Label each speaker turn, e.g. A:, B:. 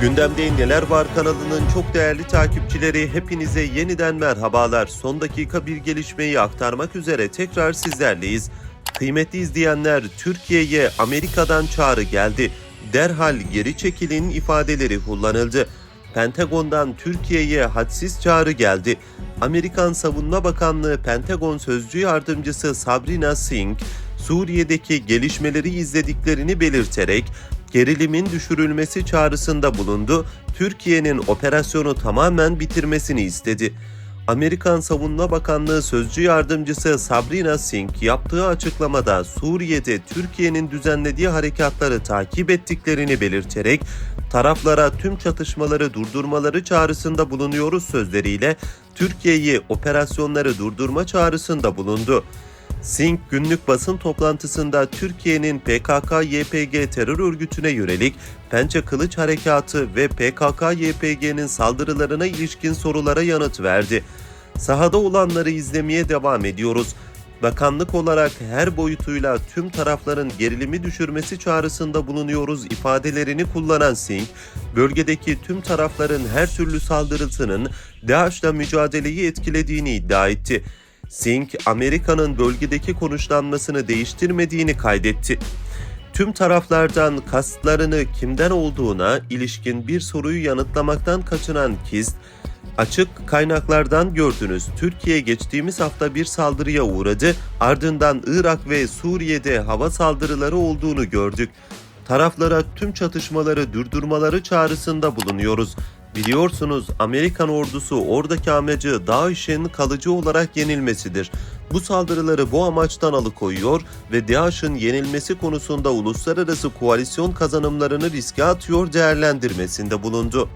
A: Gündemde Neler Var kanalının çok değerli takipçileri hepinize yeniden merhabalar. Son dakika bir gelişmeyi aktarmak üzere tekrar sizlerleyiz. Kıymetli izleyenler Türkiye'ye Amerika'dan çağrı geldi. Derhal geri çekilin ifadeleri kullanıldı. Pentagon'dan Türkiye'ye hadsiz çağrı geldi. Amerikan Savunma Bakanlığı Pentagon Sözcü Yardımcısı Sabrina Singh, Suriye'deki gelişmeleri izlediklerini belirterek gerilimin düşürülmesi çağrısında bulundu. Türkiye'nin operasyonu tamamen bitirmesini istedi. Amerikan Savunma Bakanlığı Sözcü Yardımcısı Sabrina Singh yaptığı açıklamada Suriye'de Türkiye'nin düzenlediği harekatları takip ettiklerini belirterek taraflara tüm çatışmaları durdurmaları çağrısında bulunuyoruz sözleriyle Türkiye'yi operasyonları durdurma çağrısında bulundu. Singh günlük basın toplantısında Türkiye'nin PKK-YPG terör örgütüne yönelik Pençe Kılıç Harekatı ve PKK-YPG'nin saldırılarına ilişkin sorulara yanıt verdi. Sahada olanları izlemeye devam ediyoruz. Bakanlık olarak her boyutuyla tüm tarafların gerilimi düşürmesi çağrısında bulunuyoruz ifadelerini kullanan Singh, bölgedeki tüm tarafların her türlü saldırısının DAEŞ'la mücadeleyi etkilediğini iddia etti. Singh, Amerika'nın bölgedeki konuşlanmasını değiştirmediğini kaydetti. Tüm taraflardan kastlarını kimden olduğuna ilişkin bir soruyu yanıtlamaktan kaçınan Kist, Açık kaynaklardan gördünüz. Türkiye geçtiğimiz hafta bir saldırıya uğradı. Ardından Irak ve Suriye'de hava saldırıları olduğunu gördük. Taraflara tüm çatışmaları durdurmaları çağrısında bulunuyoruz. Biliyorsunuz Amerikan ordusu oradaki amacı DAEŞ'in kalıcı olarak yenilmesidir. Bu saldırıları bu amaçtan alıkoyuyor ve DAEŞ'in yenilmesi konusunda uluslararası koalisyon kazanımlarını riske atıyor değerlendirmesinde bulundu.